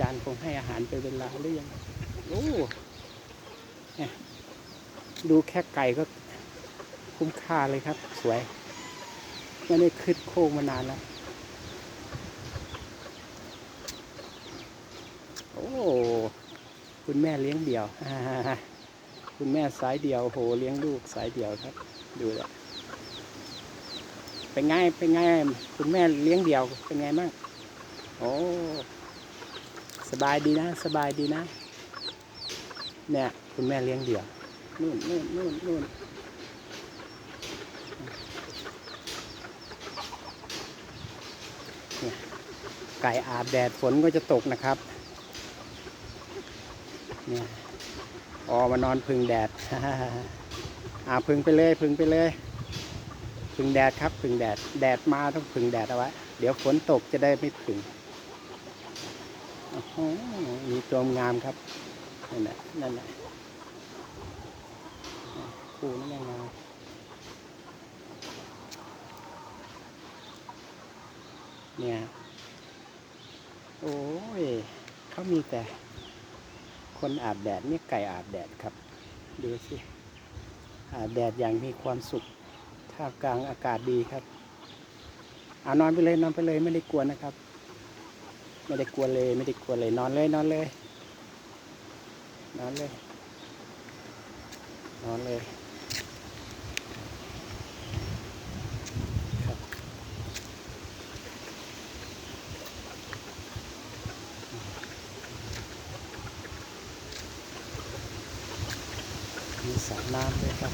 จารย์คงให้อาหารไปเวลาหรือยังโอ้ดูแค่ไก่ก็คุ้มค่าเลยครับ สวยไม่ได้ขึ้นโค้งมานานแล้วโอ้คุณแม่เลี้ยงเดี่ยวคุณแม่สายเดี่ยวโหเลี้ยงลูกสายเดี่ยวครับ ดูแลวเป็นไงเป็นไงคุณแม่เลี้ยงเดี่ยวเป็นไงบ้างโอ้ สบายดีนะ สบายดีนะ เนี่ย คุณแม่เลี้ยงเดี่ยวนู่นนู่นนู่นนู่นไก่อาบแดดฝนก็จะตกนะครับ เนี่ยออมานอนพึ่งแดดอาพึ่งไปเลยพึ่งไปเลยพึ่งแดดครับพึ่งแดด แดดมาต้องพึ่งแดดเอาไว้ เดี๋ยวฝนตกจะได้ไม่พึ่ง โอ้โหมีตัวงามครับ นั่นแหละนั่นแหละคู่นั่นแหละงามเนี่ย โอ้ยเขามีแต่ คนอาบแดดเนี่ยไก่อาบแดดครับ ดูสิ อาบแดดอย่างมีความสุขท่ามกลางอากาศดีครับ เอานอนไปเลยนอนไปเลยไม่ได้กวนนะครับ ไม่ได้กลัวเลย ไม่ได้กลัวเลยนอนเลยนอนเลยนอนเลยนอนเลยครับมีสระน้ำด้วยครับ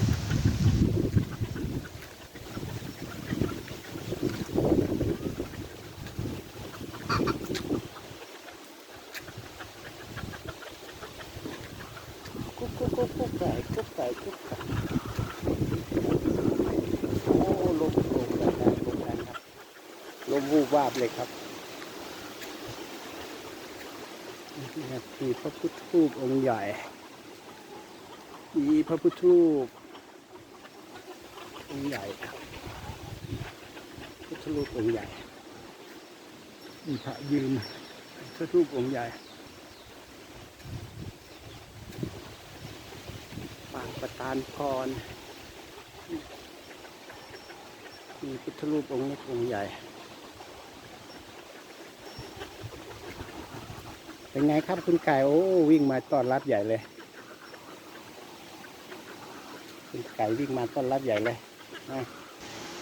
กุ๊กกุ๊กกุ๊กกุ๊ก ไก่กุ๊กไก่กุ๊กไก่โอ้ลมลมแรงแรงลมแรงครับลมวูบวาบเลยครับนี่ครับมีพระพุทธรูปองค์ใหญ่มีพระพุทธรูปองค์ใหญ่พุทธรูปองค์ใหญ่มีพระยืนพระรูปองค์ใหญ่ ประธานพร มีพุทธรูปองค์เล็กองค์ใหญ่ เป็นไงครับคุณไก่โอ้วิ่งมาต้อนรับใหญ่เลย คุณไก่วิ่งมาต้อนรับใหญ่เลยนะ